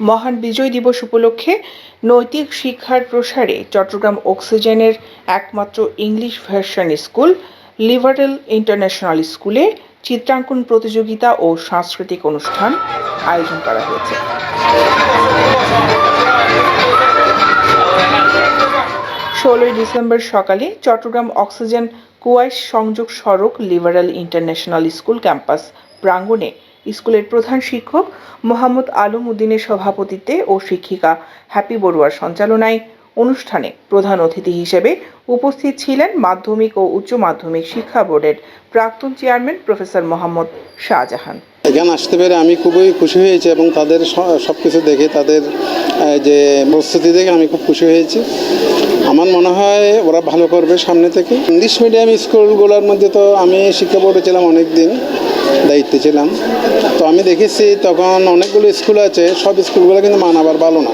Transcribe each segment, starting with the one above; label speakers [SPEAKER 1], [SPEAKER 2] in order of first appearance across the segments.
[SPEAKER 1] মহান বিজয় দিবস উপলক্ষে নৈতিক শিক্ষার প্রসারে চট্টগ্রাম অক্সিজেনের একমাত্র ইংলিশ ভার্সন স্কুল লিভারেল ইন্টারন্যাশনাল স্কুলে চিত্রাঙ্কন প্রতিযোগিতা ও সাংস্কৃতিক অনুষ্ঠান আয়োজন করা হয়েছে। ষোলোই ডিসেম্বর সকালে চট্টগ্রাম অক্সিজেন কুয়াইশ সংযোগ সড়ক লিবারাল ইন্টারন্যাশনাল স্কুল ক্যাম্পাস প্রাঙ্গণে স্কুলের প্রধান শিক্ষক মোহাম্মদ আলম উদ্দিনের সভাপতিত্বে ও শিক্ষিকা। হ্যাপি বড়ুয়ার সঞ্চালনায় অনুষ্ঠানে প্রধান অতিথি হিসেবে উপস্থিত ছিলেন মাধ্যমিক ও উচ্চ মাধ্যমিক শিক্ষা বোর্ডের প্রাক্তন চেয়ারম্যান প্রফেসর মোহাম্মদ শাহজাহান।
[SPEAKER 2] এখানে আসতে পেরে আমি খুবই খুশি হয়েছি এবং তাদের সব কিছু দেখে তাদের যে প্রস্তুতি দেখে আমি খুব খুশি হয়েছি। আমার মনে হয় ওরা ভালো করবে সামনে থেকে। ইংলিশ মিডিয়াম স্কুলগুলোর মধ্যে তো আমি শিক্ষা বোর্ডে ছিলাম অনেক দিন দায়িত্বে ছিলাম। তো আমি দেখেছি তখন অনেকগুলো স্কুল আছে, সব স্কুলগুলো কিন্তু মান আবার ভালো না।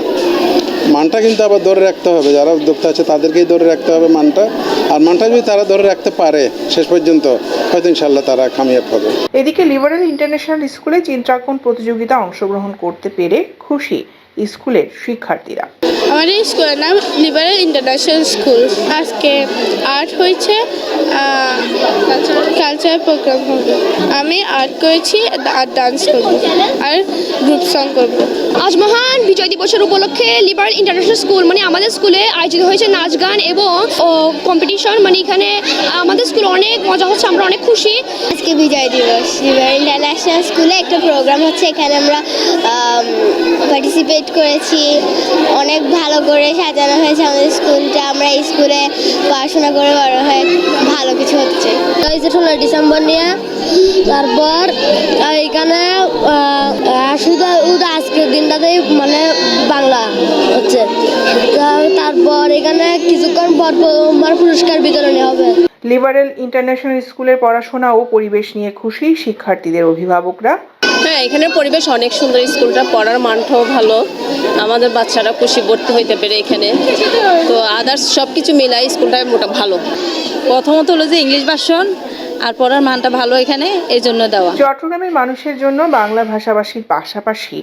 [SPEAKER 2] মানটা কিন্তু আবার ধরে রাখতে হবে, যারা উদ্যোক্তা আছে তাদেরকেই ধরে রাখতে হবে মানটা। আর মানটা যদি তারা ধরে রাখতে পারে, শেষ পর্যন্ত হয়তো ইনশাল্লাহ তারা কামিয়াব হবে।
[SPEAKER 1] এদিকে লিবারেল ইন্টারন্যাশনাল স্কুলে চিত্রাঙ্কন প্রতিযোগিতা অংশগ্রহণ করতে পেরে খুশি স্কুলের শিক্ষার্থীরা।
[SPEAKER 3] আমাদের স্কুলের নাম লিবারেল ইন্টারন্যাশনাল স্কুল আজকে আর্ট হয়েছে কালচার প্রোগ্রাম হবে। আমি আর্ট করেছি আর ডান্স করব আর গ্রুপ সং করব।
[SPEAKER 4] আজ মহান বিজয় দিবসের উপলক্ষে লিবারেল ইন্টারন্যাশনাল স্কুল মানে আমাদের স্কুলে আয়োজিত হয়েছে নাচ গান এবং কম্পিটিশন মানে এখানে আমাদের স্কুলে অনেক মজা হচ্ছে আমরা অনেক খুশি।
[SPEAKER 5] আজকে বিজয় দিবস। লিবারেল ইন্টারন্যাশনাল স্কুলে একটা প্রোগ্রাম হচ্ছে এখানে আমরা পার্টিসিপেট করেছি। অনেক ভালো করে সাজানো হয়েছে আমাদের স্কুলটা। আমরা স্কুলে পড়াশোনা করে বড় হয়ে ভালো কিছু হচ্ছে।
[SPEAKER 6] ষোলোই ডিসেম্বর নিয়ে, তারপর এখানে শুধু আজকের দিনটাতেই মানে বাংলা হচ্ছে। তারপর এখানে কিছুক্ষণ পর প্রথমবার পুরস্কার বিতরণী হবে।
[SPEAKER 1] লিবারেল ইন্টারন্যাশনাল স্কুলের পড়াশোনা ও পরিবেশ নিয়ে খুশি শিক্ষার্থীদের অভিভাবকরা।
[SPEAKER 7] হ্যাঁ এখানের পরিবেশ অনেক সুন্দর স্কুলটা পড়ার মানটাও ভালো। আমাদের বাচ্চারা খুশি ভর্তি হইতে পেরে এখানে। তো আদার্স সব কিছু মিলাই স্কুলটা মোটা ভালো। প্রথমত হলো যে ইংলিশ ভার্সন আর পড়ার মানটা ভালো এখানে এই জন্য দেওয়া।
[SPEAKER 1] চট্টগ্রামের মানুষের জন্য বাংলা ভাষাভাষীর পাশাপাশি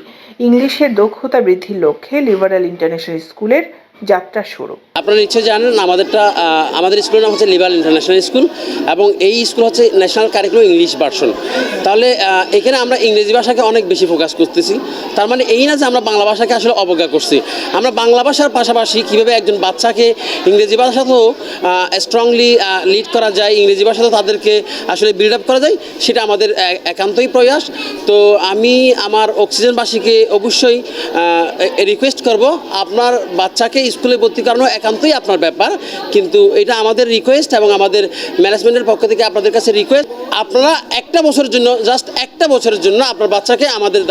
[SPEAKER 1] ইংলিশের দক্ষতা বৃদ্ধির লক্ষ্যে লিবারেল ইন্টারন্যাশনাল স্কুলের যাত্রা শুরু।
[SPEAKER 8] আপনারা নিশ্চয়ই জানেন আমাদেরটা আমাদের স্কুলের নাম হচ্ছে লিবারেল ইন্টারন্যাশনাল স্কুল এবং এই স্কুল হচ্ছে ন্যাশনাল কারিকুলাম ইংলিশ ভার্সন তাহলে এখানে আমরা ইংরেজি ভাষাকে অনেক বেশি ফোকাস করতেছি। তার মানে এই না যে আমরা বাংলা ভাষাকে আসলে অবজ্ঞা করছি। আমরা বাংলা ভাষার পাশাপাশি কীভাবে একজন বাচ্চাকে ইংরেজি ভাষাতেও স্ট্রংলি লিড করা যায়, ইংরেজি ভাষাতেও তাদেরকে আসলে বিল্ড আপ করা যায়, সেটা আমাদের একান্তই প্রয়াস। তো আমি আমার অক্সিজেনবাসীকে অবশ্যই রিকোয়েস্ট করব, আপনার বাচ্চাকে স্কুলে ভর্তি করানো একান্তই আপনার ব্যাপার। কিন্তু এটা আমাদের রিকোয়েস্ট এবং আমাদের ম্যানেজমেন্টের পক্ষ থেকে আপনাদের কাছে রিকোয়েস্ট আপনারা একটা বছরের জন্য জাস্ট একটা বছরের জন্য আপনার বাচ্চাকে আমাদের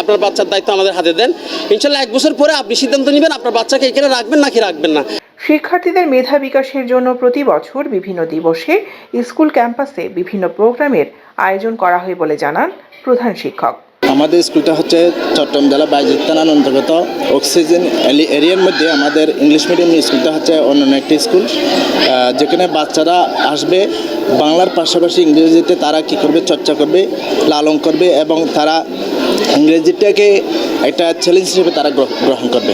[SPEAKER 8] আপনার বাচ্চার দায়িত্ব আমাদের হাতে দেন। ইনশাল্লাহ এক বছর পরে আপনি সিদ্ধান্ত নেবেন আপনার বাচ্চাকে এখানে রাখবেন নাকি রাখবেন না।
[SPEAKER 1] শিক্ষার্থীদের মেধা বিকাশের জন্য প্রতি বছর বিভিন্ন দিবসে স্কুল ক্যাম্পাসে বিভিন্ন প্রোগ্রামের আয়োজন করা হয় বলে জানান প্রধান শিক্ষক।
[SPEAKER 9] আমাদের স্কুলটা হচ্ছে চট্টগ্রাম জেলা বাইজিৎ থানার অন্তর্গত। অক্সিজেন এরিয়ার মধ্যে আমাদের ইংলিশ মিডিয়াম স্কুলটা হচ্ছে অন্যান্য একটি স্কুল। যেখানে বাচ্চারা আসবে, বাংলার পাশাপাশি ইংরেজিতে তারা কী করবে, চর্চা করবে, লালন করবে এবং তারা ইংরেজিটাকে একটা চ্যালেঞ্জ হিসেবে তারা গ্রহ- গ্রহণ করবে।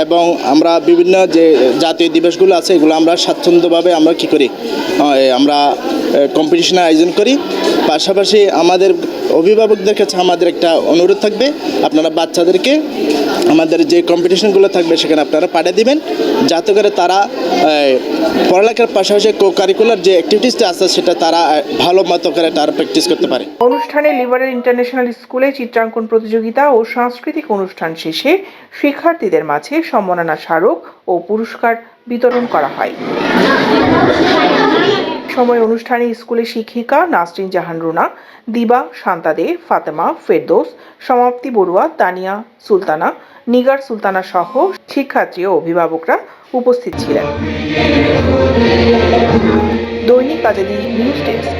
[SPEAKER 9] এবং আমরা বিভিন্ন যে জাতীয় দিবসগুলো আছে, এগুলো আমরা স্বাচ্ছন্দ্যভাবে আমরা কী করি? আমরা কম্পিটিশনের আয়োজন করি। পাশাপাশি আমাদের অভিভাবকদের কাছে আমাদের একটা অনুরোধ থাকবে। আপনারা বাচ্চাদেরকে আমাদের যে কম্পিটিশনগুলো থাকবে সেখানে আপনারা পাঠিয়ে দিবেন। যাতে করে তারা পড়ালেখার পাশাপাশি কো কারিকুলার যে অ্যাক্টিভিটিসটা আছে সেটা তারা ভালো মতো করে তারা প্র্যাকটিস করতে পারে।
[SPEAKER 1] অনুষ্ঠানে লিবারেল ইন্টারন্যাশনাল স্কুলে চিত্রাঙ্কন প্রতিযোগিতা ও সাংস্কৃতিক অনুষ্ঠান শেষে শিক্ষার্থীদের মাঝে সম্মাননা স্মারক ও পুরস্কার বিতরণ করা হয়। সময় অনুষ্ঠানে স্কুলে শিক্ষিকা নাসরিন জাহান রুনা, দিবা, শান্তা দে, ফাতেমা, ফেরদোস, সমাপ্তি বড়ুয়া, তানিয়া, সুলতানা, নিগার সুলতানা সহ শিক্ষার্থী ও অভিভাবকরা উপস্থিত ছিলেন। দৈনিক আজাদি নিউজ ডেস্ক।